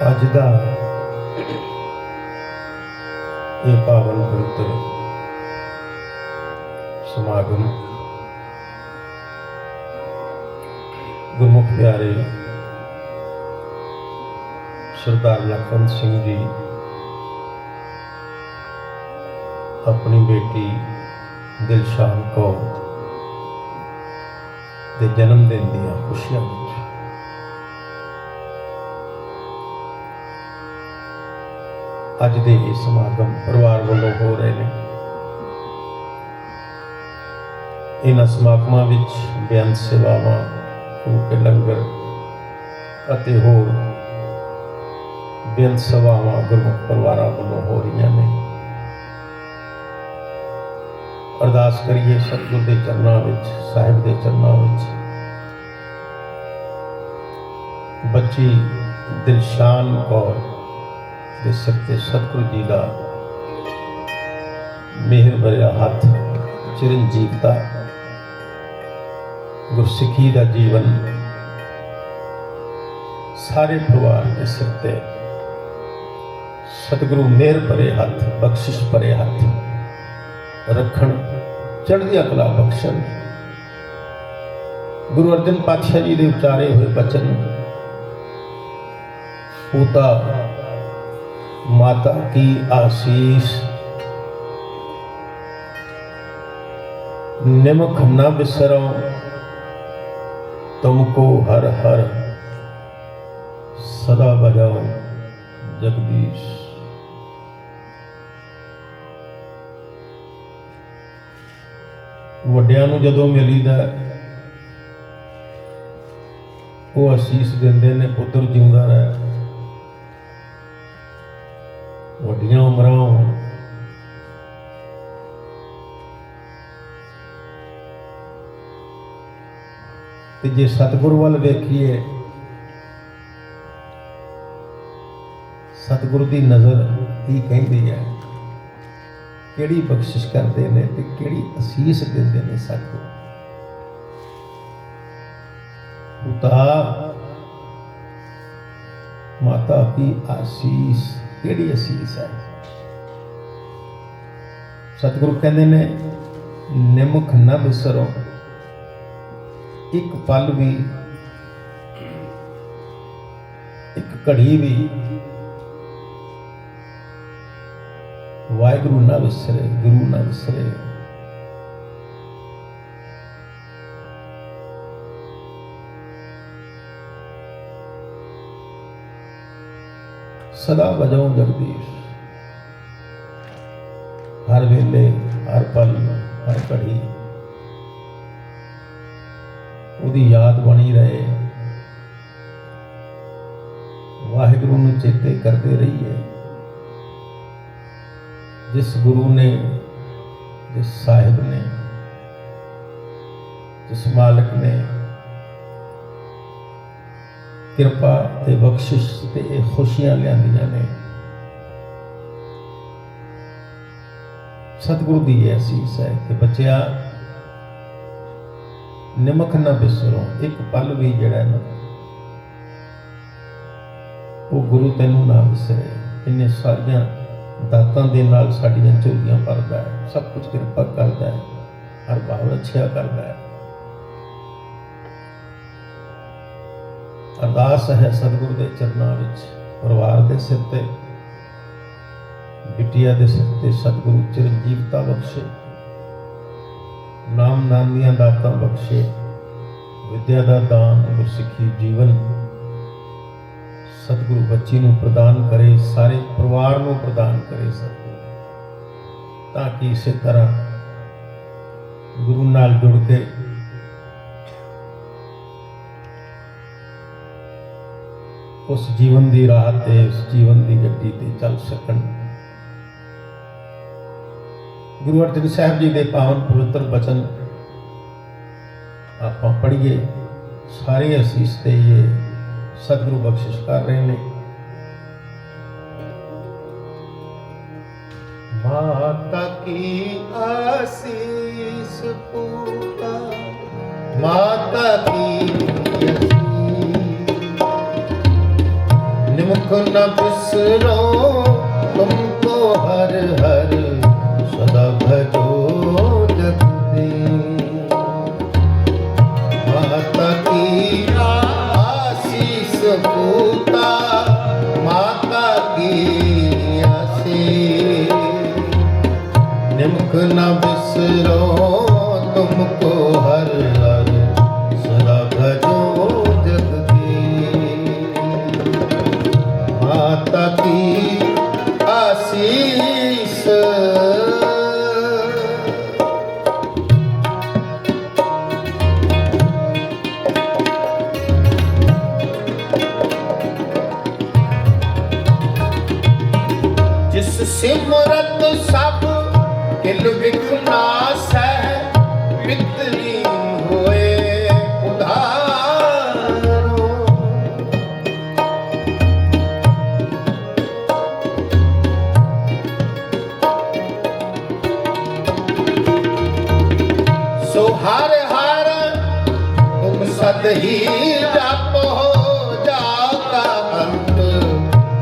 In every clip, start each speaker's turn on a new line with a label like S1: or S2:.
S1: ਅੱਜ ਦਾ ਇਹ ਪਾਵਨ ਪਵਿੱਤਰ ਸਮਾਗਮ ਗੁਰਮੁਖ ਪਿਆਰੇ ਸਰਦਾਰ ਲਖਵੰਤ ਸਿੰਘ ਜੀ, ਆਪਣੀ ਬੇਟੀ ਦਿਲਸ਼ਾਨ ਕੌਰ ਦੇ ਜਨਮ ਦਿਨ ਦੀਆਂ ਖੁਸ਼ੀਆਂ ਵਿੱਚ ਅੱਜ ਦੇ ਇਹ ਸਮਾਗਮ ਪਰਿਵਾਰ ਵੱਲੋਂ ਹੋ ਰਹੇ ਨੇ। ਇਹਨਾਂ ਸਮਾਗਮਾਂ ਵਿੱਚ ਬੇਅੰਤ ਸੇਵਾਵਾਂ, ਫੂਕੇ, ਲੰਗਰ ਅਤੇ ਹੋਰ ਬੇਅੰਤ ਸੇਵਾਵਾਂ ਗੁਰਮੁਖ ਪਰਿਵਾਰਾਂ ਵੱਲੋਂ ਹੋ ਰਹੀਆਂ ਨੇ। ਅਰਦਾਸ ਕਰੀਏ ਸਤਿਗੁਰ ਦੇ ਚਰਨਾਂ ਵਿੱਚ, ਸਾਹਿਬ ਦੇ ਚਰਨਾਂ ਵਿੱਚ। ਬੱਚੀ ਦਿਲਸ਼ਾਨ ਕੌਰ ਦੇ ਸਿਰ ਤੇ ਸਤਿਗੁਰੂ ਜੀ ਦਾ ਮਿਹਰ ਭਰਿਆ ਹੱਥ ਚਿਰੰਜੀਵਤਾ ਗੁਰਸਿੱਖੀ ਦਾ ਜੀਵਨ ਸਾਰੇ ਪਰਿਵਾਰ ਦੇ ਸਿਰ ਤੇ। ਸਤਿਗੁਰੂ ਮਿਹਰ ਭਰੇ ਹੱਥ, ਬਖਸ਼ਿਸ਼ ਭਰੇ ਹੱਥ, ਰੱਖਣ, ਚੜ੍ਹਦੀਆਂ ਕਲਾ ਬਖਸ਼ਣ। ਗੁਰੂ ਅਰਜਨ ਪਾਤਸ਼ਾਹ ਜੀ ਦੇ ਉਚਾਰੇ ਹੋਏ ਬਚਨ, ਪੂਤਾ माता की आशीष निमक न बिसरो तुमको हर हर सदा बजाओ जगदीश ਵੱਡਿਆਂ ਨੂੰ ਜਦੋਂ ਮਿਲੀਦਾ ਉਹ ਅਸੀਸ ਦਿੰਦੇ ਨੇ ਪੁੱਤਰ ਜਿਉਂਦਾ ਰਹਿ ਵੱਡੀਆਂ ਉਮਰਾਂ ਹੋਣ। ਤੇ ਜੇ ਸਤਿਗੁਰੂ ਵੱਲ ਵੇਖੀਏ, ਸਤਿਗੁਰ ਦੀ ਨਜ਼ਰ ਕੀ ਕਹਿੰਦੀ ਹੈ? ਕਿਹੜੀ ਬਖਸ਼ਿਸ਼ ਕਰਦੇ ਨੇ ਤੇ ਕਿਹੜੀ ਅਸੀਸ ਦਿੰਦੇ ਨੇ ਸਤਿਗੁਰੂ? ਉਤਾ ਮਾਤਾ ਦੀ ਆਸੀਸ। ਕਿਹੜੀ ਅਸੀਸ ਹੈ ਸਤਿਗੁਰੂ ਕਹਿੰਦੇ ਨੇ, ਨਿਮਖ ਨਾ ਬਿਸਰੋ ਇੱਕ ਪਲ ਵੀ, ਇੱਕ ਘੜੀ ਵੀ ਵਾਹਿਗੁਰੂ ਨਾ ਵਿਸਰੇ, ਗੁਰੂ ਨਾ ਵਿਸਰੇ। ਸਦਾ ਵਜੋਂ ਜਗਦੀਸ਼। ਹਰ ਵੇਲੇ, ਹਰ ਪਲ, ਹਰ ਘੜੀ। ਉਹਦੀ ਯਾਦ ਬਣੀ ਰਹੇ। ਵਾਹਿਗੁਰੂ ਨੂੰ ਚੇਤੇ ਕਰਦੇ ਰਹੀਏ। ਜਿਸ ਗੁਰੂ ਨੇ, ਜਿਸ ਸਾਹਿਬ ਨੇ, ਜਿਸ ਮਾਲਕ ਨੇ ਕਿਰਪਾ ਤੇ ਬਖਸ਼ਿਸ਼ ਤੇ ਇਹ ਖੁਸ਼ੀਆਂ ਲਿਆਂਦੀਆਂ ਨੇ। ਸਤਿਗੁਰੂ ਦੀ ਇਹ ਅਸੀਸ ਹੈ ਕਿ ਬੱਚਿਆ, ਨਿਮਕ ਨਾ ਬਿਸਰੋ, ਇੱਕ ਪਲ ਵੀ ਜਿਹੜਾ ਨਾ, ਉਹ ਗੁਰੂ ਤੈਨੂੰ ਨਾ ਵਿਸਰੇ ਇੰਨੇ ਸਾਰੀਆਂ ਦਾਤਾਂ ਦੇ ਨਾਲ ਸਾਡੀਆਂ ਝੋਲੀਆਂ ਭਰਦਾ ਹੈ, ਸਭ ਕੁਝ ਕਿਰਪਾ ਕਰਦਾ ਹੈ, ਹਰ ਭਾਵ ਅੱਛਾ ਕਰਦਾ ਹੈ। ਅਰਦਾਸ ਹੈ ਸਤਿਗੁਰੂ ਦੇ ਚਰਨਾਂ ਵਿੱਚ, ਪਰਿਵਾਰ ਦੇ ਸਿਰ ਤੇ, ਬਿਟੀਆ ਦੇ ਸਿਰ ਤੇ ਸਤਿਗੁਰੂ ਚਿਰੰਜੀਵਤਾ ਬਖਸ਼ੇ। ਨਾਮ ਨਾਮ ਦੀਆਂ ਦਾਤਾਂ ਬਖਸ਼ੇ। ਵਿਦਿਆ ਦਾ ਦਾਨ, ਗੁਰਸਿੱਖੀ ਜੀਵਨ। ਸਤਿਗੁਰੂ ਬੱਚੀ ਨੂੰ ਪ੍ਰਦਾਨ ਕਰੇ, ਸਾਰੇ ਪਰਿਵਾਰ ਨੂੰ ਪ੍ਰਦਾਨ ਕਰੇ ਸਤਿਗੁਰੂ। ਤਾਂ ਕਿ ਇਸੇ ਤਰ੍ਹਾਂ ਗੁਰੂ ਨਾਲ ਜੁੜ ਕੇ ਉਸ ਜੀਵਨ ਦੀ ਰਾਹ ਤੇ ਉਸ ਜੀਵਨ ਦੀ ਗੱਡੀ ਤੇ ਚੱਲ ਸਕਣ ਗੁਰੂ ਅਰਜਨ ਸਾਹਿਬ ਜੀ ਦੇ ਪਾਵਨ ਪਵਿੱਤਰ ਬਚਨ ਆਪਾਂ ਪੜ੍ਹੀਏ ਸਾਰੇ ਅਸੀਸ ਤੇ ਇਹ ਸਤਿਗੁਰੂ ਬਖਸ਼ਿਸ਼ ਕਰ ਰਹੇ ਨੇ ਮਾਤਾ ਕੀ ਆਸੀਸ ਪੂਤਾ ਮਾਤਾ ਕੀ कख न बिसरो तुमको हर हर सदा भजो जगदी माता की आशीष पूता माता की आशीष निमक न ਹਰ ਹਰ ਤੁਮ ਸਦ ਹੀ ਜਪੋ ਜਾ ਅੰਤ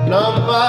S1: ਨਾਮਾ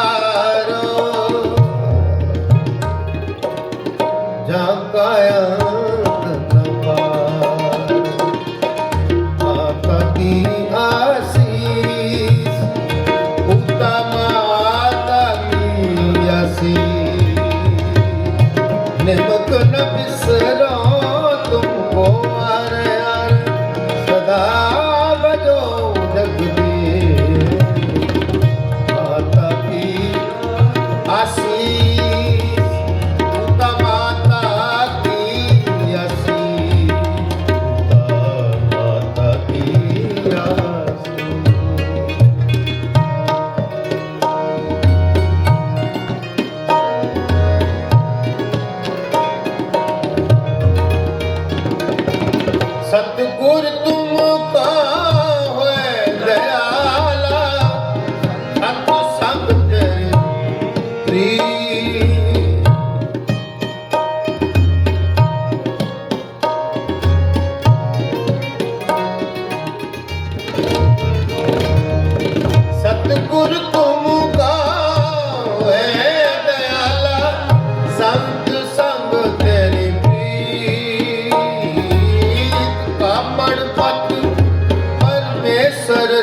S1: ਪ੍ਰੀ ਸਤਿਗੁਰ ਤੁਮ ਕਾ ਸੰਤ ਸੰਗ ਤੇਰੀ ਪ੍ਰੀਤ। ਕਾਮਣ ਪਤ ਪਰਮੇਸ਼ਰ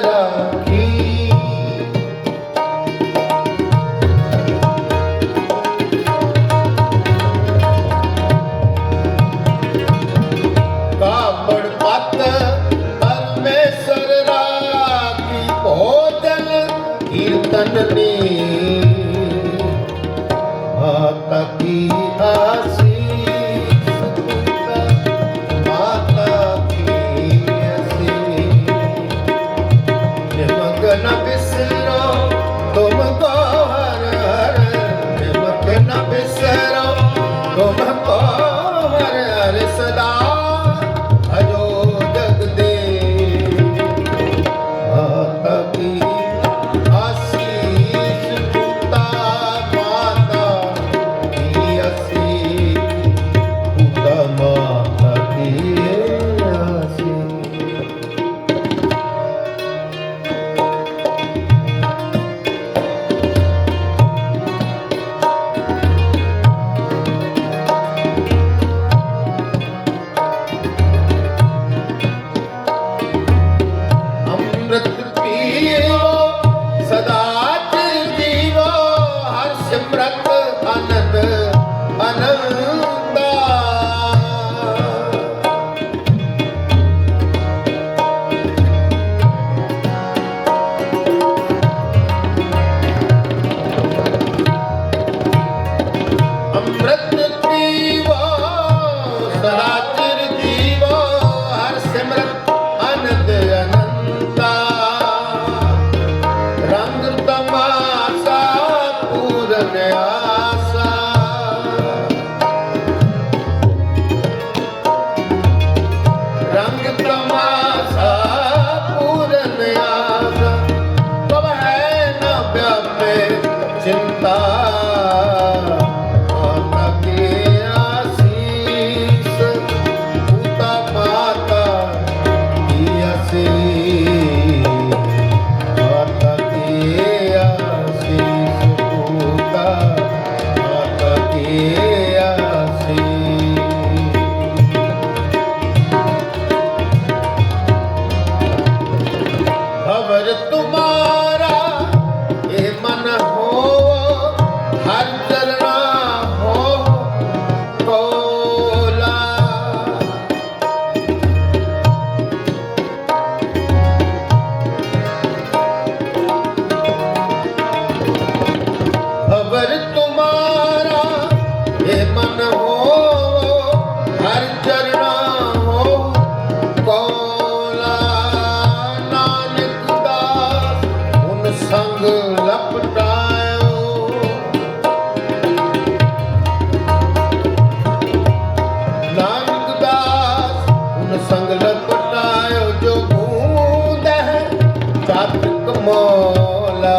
S1: ਅਬਰ ਤੁਮਾਰਾ ਇਹ ਮਨ ਹੋਵੋ, ਹਰ ਚਰਣਾ ਹੋ ਕੋਲਾ ਨਾਨਕ ਦਾਸ, ਹੁਣ ਸੰਗ ਲਪਟਾਇਓ। ਨਾਨਕ ਦਾਸ, ਹੁਣ ਸੰਗ ਲਪਟਾਇਓ, ਜੋ ਗੂੰਦ ਹੈ ਸਤਿ ਕਮੋਲਾ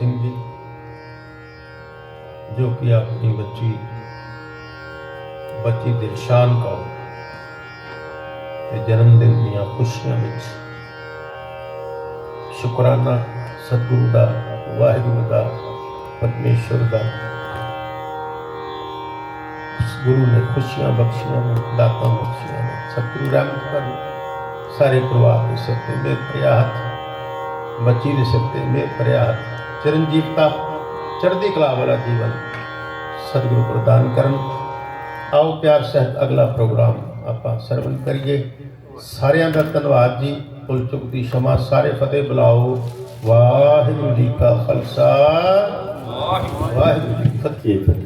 S1: ਲਖਵੰਤ ਸਿੰਘ ਜੀ ਜੋ ਕਿ ਆਪਣੀ ਬੱਚੀ ਬੱਚੀ ਦਿਲਸ਼ਾਨ ਕੌਰ ਦੇ ਜਨਮ ਦਿਨ ਦੀਆਂ ਖੁਸ਼ੀਆਂ ਵਿੱਚ ਸ਼ੁਕਰਾਨਾ ਸਤਿਗੁਰੂ ਦਾ ਵਾਹਿਗੁਰੂ ਦਾ ਪਰਮੇਸ਼ਵਰ ਦਾ ਉਸ ਗੁਰੂ ਨੇ ਖੁਸ਼ੀਆਂ ਬਖਸ਼ੀਆਂ ਨੇ ਦਾਤਾਂ ਬਖਸ਼ੀਆਂ ਨੇ ਸਤਿਗੁਰੂ ਰਹਿਮਤ ਕਰੇ ਸਾਰੇ ਪਰਿਵਾਰ ਦੇ ਸਿਰ ਤੇ ਮੇਰ ਭਰਿਆ ਹੱਥ ਬੱਚੀ ਦੇ ਸਿਰ ਤੇ ਮੇਰ ਭਰਿਆ ਹੱਥ ਚਰਨਜੀਵਤਾ ਚੜ੍ਹਦੀ ਕਲਾ ਵਾਲਾ ਜੀਵਨ ਸਤਿਗੁਰੂ ਪ੍ਰਦਾਨ ਕਰਨ। ਆਓ ਪਿਆਰ ਸਹਿਤ ਅਗਲਾ ਪ੍ਰੋਗਰਾਮ ਆਪਾਂ ਸਰਵਨ ਕਰੀਏ। ਸਾਰਿਆਂ ਦਾ ਧੰਨਵਾਦ ਜੀ। ਭੁੱਲ ਚੁੱਕ ਦੀ ਸ਼ਮਾ ਸਾਰੇ ਫਤਿਹ ਬੁਲਾਓ। ਵਾਹਿਗੁਰੂ ਜੀ ਕਾ ਖਾਲਸਾ। ਵਾਹਿਗੁਰੂ ਜੀ
S2: ਕੀ ਫਤਿਹ।